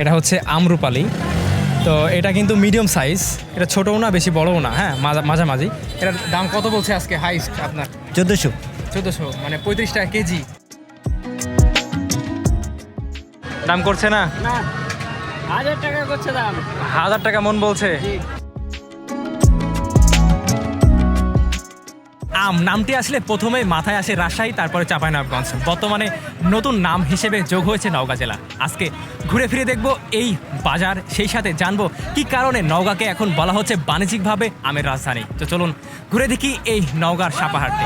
এটা হচ্ছে আমরুপালি। তো এটা কিন্তু মিডিয়াম সাইজ এটা ছোটও না বেশি বড়ও না। হ্যাঁ মাঝামাঝি। এটার দাম কত বলছে আজকে হাইস্ট আপনার? চোদ্দোশো। চোদ্দোশো মানে পঁয়ত্রিশ টাকা কেজি। দাম করছে না? না হাজার টাকা করছে দাম। হাজার টাকা মন বলছে? আম। নামটি আসলে প্রথমেই মাথায় আসে রাজশাহী, তারপরে চাঁপাইনবাবগঞ্জ। বর্তমানে নতুন নাম হিসেবে যোগ হয়েছে নওগাঁ জেলা। আজকে ঘুরে ফিরে দেখব এই বাজার, সেই সাথে জানব কি কারণে নওগাঁকে এখন বলা হচ্ছে বাণিজ্যিকভাবে আমের রাজধানী। তো চলুন ঘুরে দেখি এই নওগাঁর সাপাহারটি।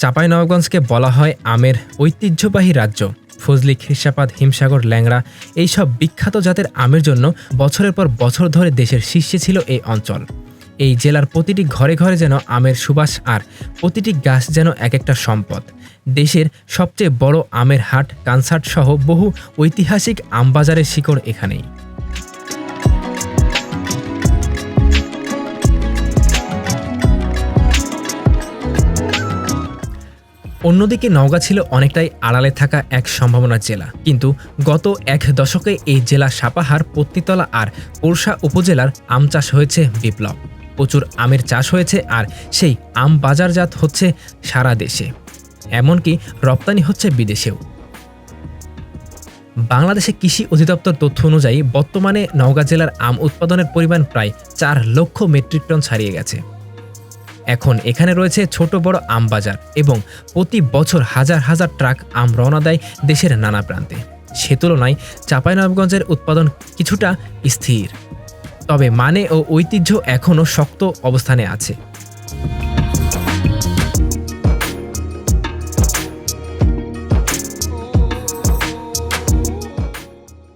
চাঁপাইনবাবগঞ্জকে বলা হয় আমের ঐতিহ্যবাহী রাজ্য। ফজলি খিরসাপাত হিমসাগর, ল্যাংড়া এইসব বিখ্যাত জাতের আমের জন্য বছরের পর বছর ধরে দেশের শীর্ষে ছিল এই অঞ্চল। এই জেলার প্রতিটি ঘরে ঘরে যেন আমের সুবাস আর প্রতিটি গাছ যেন এক একটা সম্পদ। দেশের সবচেয়ে বড় আমের হাট কনসার্ট সহ বহু ঐতিহাসিক আমবাজারের শিকড় এখানেই। অন্যদিকে নওগাঁ ছিল অনেকটাই আড়ালে থাকা এক সম্ভাবনার জেলা। কিন্তু গত এক দশকে এই জেলা সাপাহার পত্নীতলা আর পোরশা উপজেলার আম চাষ হয়েছে বিপ্লব। প্রচুর আমের চাষ হয়েছে আর সেই আম বাজারজাত হচ্ছে সারা দেশে। এমনকি রপ্তানি হচ্ছে বিদেশেও। বাংলাদেশে কৃষি অধিদপ্তর তথ্য অনুযায়ী বর্তমানে নওগাঁ জেলার আম উৎপাদনের পরিমাণ প্রায় চার লক্ষ মেট্রিক টন ছাড়িয়ে গেছে। এখন এখানে রয়েছে ছোট বড় আম বাজার এবং প্রতি বছর হাজার হাজার ট্রাক আম রওনা দেয় দেশের নানা প্রান্তে। সে তুলনায় চাঁপাইনবাবগঞ্জের উৎপাদন কিছুটা স্থির। তবে মানে ও ঐতিহ্য এখনও শক্ত অবস্থানে আছে।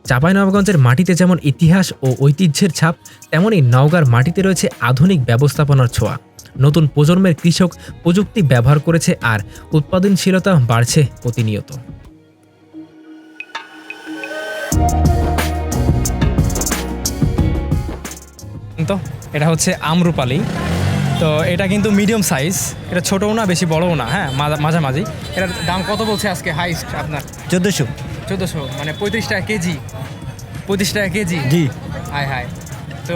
চাঁপাইনবাবগঞ্জের মাটিতে যেমন ইতিহাস ও ঐতিহ্যের ছাপ তেমনই নওগাঁর মাটিতে রয়েছে আধুনিক ব্যবস্থাপনার ছোঁয়া। নতুন প্রজন্মের কৃষক প্রযুক্তি ব্যবহার করেছে আর উৎপাদনশীলতা বাড়ছে প্রতিনিয়ত। তো এটা হচ্ছে আমরুপালি তো এটা কিন্তু মিডিয়াম সাইজ এটা ছোটও না বেশি বড়ও না হ্যাঁ মাঝামাঝি। এটার দাম কত বলছে আজকে হাইস্ট আপনার? চোদ্দোশো। চোদ্দোশো মানে পঁয়ত্রিশ টাকা কেজি। পঁয়ত্রিশ টাকা কেজি? জি। হাই হাই তো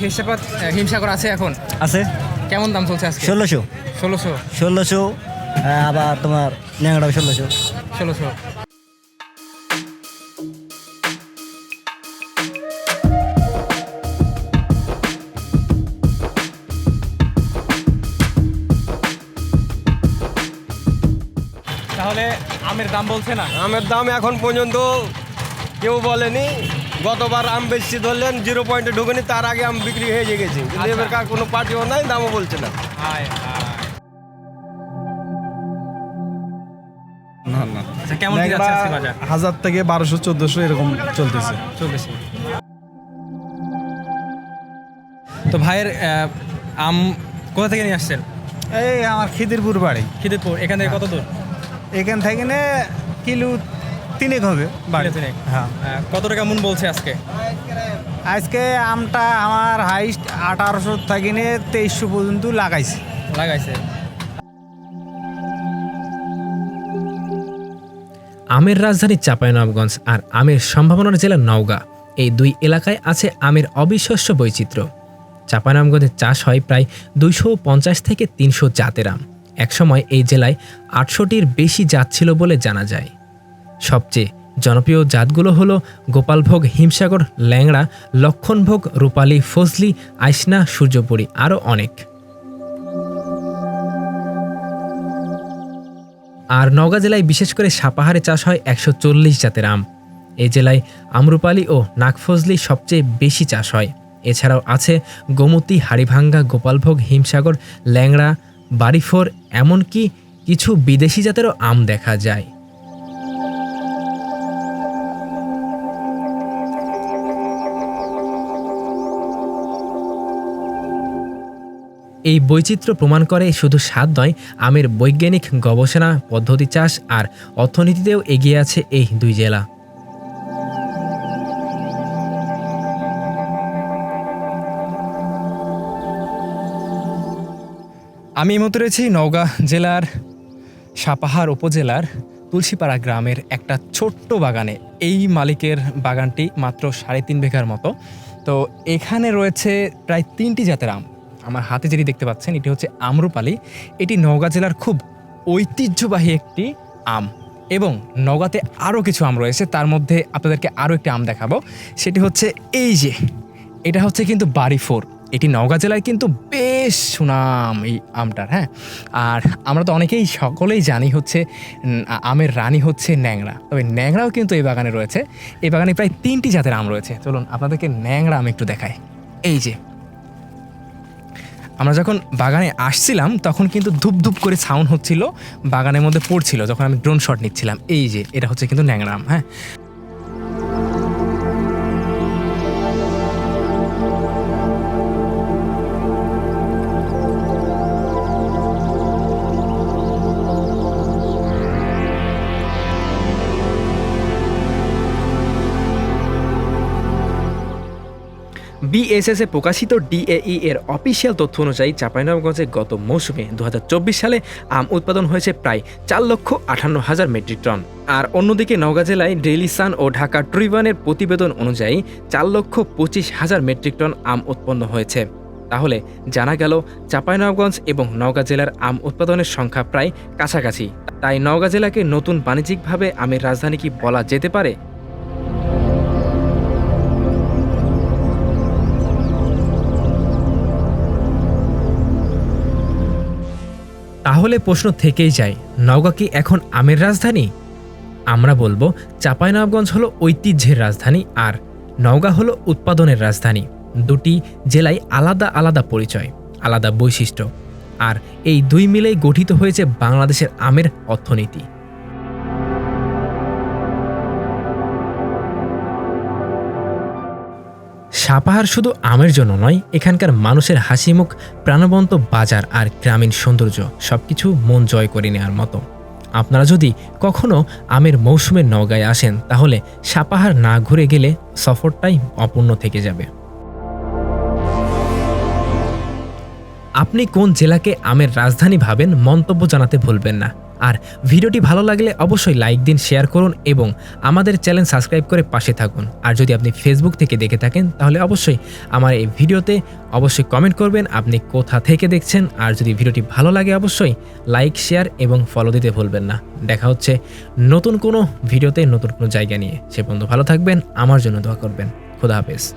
হিমসাপাত হিমসাগর আছে এখন? আছে। কেমন দাম চলছে আজকে? ষোলোশো। ষোলোশো? ষোলোশো আবার তোমার ন্যাংড়া ষোলোশো। ষোলোশো। তাহলে আমের দাম বলছে না? আমের দাম এখন পর্যন্ত কেউ বলেনি। গতবার আম বেশি ধরলেন জিরো পয়েন্টে ঢুকেনি তার আগে আম বিক্রি হয়ে গেছে। কিন্তু আচ্ছা। এবারকার কোনো পার্টিও নাই দামও বলছে না। হাই হাই না না। আচ্ছা কেমন কি যাচ্ছে আজকে বাজার? হাজার থেকে বারোশো চোদ্দশো এরকম চলতেছে। চলতেছে তো ভাইয়ের আহ, আম কোথা থেকে নিয়ে আসছেন? এই আমার খিদিরপুর বাড়ি। খিদিরপুর এখান থেকে কত দূর? এখান থেকে কিলো তিনেক হবে বাড়ি তিনেক। হ্যাঁ। কত টাকা মন বলছে আজকে? আজকে আমটা আমার হাইস্ট আঠারোশো থেকে নিয়ে তেইশশো পর্যন্ত লাগাইছে। লাগাইছে। আমের রাজধানী চাঁপাইনবাবগঞ্জ আর আমের সম্ভাবনার জেলা নওগাঁ। এই দুই এলাকায় আছে আমের অবিশ্বাস্য বৈচিত্র্য। চাঁপাইনবাবগঞ্জে চাষ হয় প্রায় দুইশো পঞ্চাশ থেকে তিনশো জাতের আম। একসময় এই জেলায় আটশোটির বেশি জাত ছিল বলে জানা যায়। সবচেয়ে জনপ্রিয় জাতগুলো হলো গোপালভোগ, হিমসাগর, ল্যাংড়া, লক্ষণভোগ, রূপালী, ফজলি, আইসনা, সূর্যপুরী আরও অনেক। আর নওগাঁ জেলায় বিশেষ করে সাপাহারে চাষ হয় একশো চল্লিশ জাতের আম। এই জেলায় আমরুপালি ও নাগফজলি সবচেয়ে বেশি চাষ হয়। এছাড়াও আছে গোমতী, হাড়িভাঙ্গা, গোপালভোগ, হিমসাগর, ল্যাংড়া, বাড়িফোর এমনকি কিছু বিদেশি জাতেরও আম দেখা যায়। এই বৈচিত্র্য প্রমাণ করে শুধু স্বাদ নয়, আমের বৈজ্ঞানিক গবেষণা পদ্ধতি চাষ আর অর্থনীতিতেও এগিয়ে আছে এই দুই জেলা। আমি এই মুহূর্তে রয়েছি নওগাঁ জেলার সাপাহার উপজেলার তুলসীপাড়া গ্রামের একটা ছোট্ট বাগানে। এই মালিকের বাগানটি মাত্র সাড়ে তিন বিঘার মতো। তো এখানে রয়েছে প্রায় তিনটি জাতের আম। আমার হাতে যেটি দেখতে পাচ্ছেন, এটি হচ্ছে আম্রপালি। এটি নওগাঁ জেলার খুব ঐতিহ্যবাহী একটি আম এবং নওগাঁতে আরও কিছু আম রয়েছে। তার মধ্যে আপনাদেরকে আরও একটি আম দেখাবো। সেটি হচ্ছে এই যে, এটা হচ্ছে কিন্তু বাড়ি ফোর এটি নওগাঁ জেলায় কিন্তু বেশ সুনাম এই আমটার হ্যাঁ? আর আমরা তো অনেকেই, সকলেই জানি হচ্ছে আমের রানী হচ্ছে ন্যাংরা। তবে ন্যাংরাও কিন্তু এই বাগানে রয়েছে। এই বাগানে প্রায় তিনটি জাতের আম রয়েছে। চলুন আপনাদেরকে ন্যাংরা আম একটু দেখাই। এই যে আমরা যখন বাগানে আসছিলাম, তখন কিন্তু ধূপ ধূপ করে সাউন্ড হচ্ছিল, বাগানের মধ্যে পড়ছিল, যখন আমি ড্রোন শট নিচ্ছিলাম। এই যে, এটা হচ্ছে কিন্তু ন্যাংরাম হ্যাঁ? বিএসএস এ প্রকাশিত ডিএই এর অফিসিয়াল তথ্য অনুযায়ী চাঁপাইনবাবগঞ্জে গত মৌসুমে দু সালে আম উৎপাদন হয়েছে প্রায় চার লক্ষ আটান্ন হাজার মেট্রিক টন। আর অন্যদিকে নওগাঁ জেলায় ডেইলি সান ও ঢাকা ট্রিবানের প্রতিবেদন অনুযায়ী চার লক্ষ পঁচিশ হাজার মেট্রিক টন আম উৎপন্ন হয়েছে। তাহলে জানা গেল চাঁপাইনবাবগঞ্জ এবং নওগাঁ জেলার আম উৎপাদনের সংখ্যা প্রায় কাছাকাছি। তাই নওগাঁ জেলাকে নতুন বাণিজ্যিকভাবে আমের রাজধানী কি বলা যেতে পারে? তাহলে প্রশ্ন থেকেই যায়, নওগাঁ কি এখন আমের রাজধানী? আমরা বলব চাঁপাইনবাবগঞ্জ হলো ঐতিহ্যের রাজধানী আর নওগাঁ হলো উৎপাদনের রাজধানী। দুটি জেলায় আলাদা আলাদা পরিচয়, আলাদা বৈশিষ্ট্য। আর এই দুই মিলেই গঠিত হয়েছে বাংলাদেশের আমের অর্থনীতি। সাপাহার শুধু আমের জন্য নয়, এখানকার মানুষের হাসিমুখ, প্রাণবন্ত বাজার আর গ্রামীণ সৌন্দর্য সব কিছু মন জয় করে নেওয়ার মতো। আপনারা যদি কখনো আমের মৌসুমে নগায় আসেন, তাহলে সাপাহার না ঘুরে গেলে সফরটাই অপূর্ণ থেকে যাবে। আপনি কোন জেলাকে আমের রাজধানী ভাবেন মন্তব্য জানাতে ভুলবেন না। আর ভিডিওটি ভালো লাগলে অবশ্যই লাইক দিন, শেয়ার করুন এবং আমাদের চ্যানেল সাবস্ক্রাইব করে পাশে থাকুন। আর যদি আপনি ফেসবুক থেকে দেখে থাকেন, তাহলে অবশ্যই আমার এই ভিডিওতে অবশ্যই কমেন্ট করবেন আপনি কোথা থেকে দেখছেন। আর যদি ভিডিওটি ভালো লাগে, অবশ্যই লাইক, শেয়ার এবং ফলো দিতে ভুলবেন না। দেখা হচ্ছে নতুন কোনো ভিডিওতে, নতুন কোনো জায়গা নিয়ে। সে পর্যন্ত ভালো থাকবেন, আমার জন্য দোয়া করবেন। খোদা হাফেজ।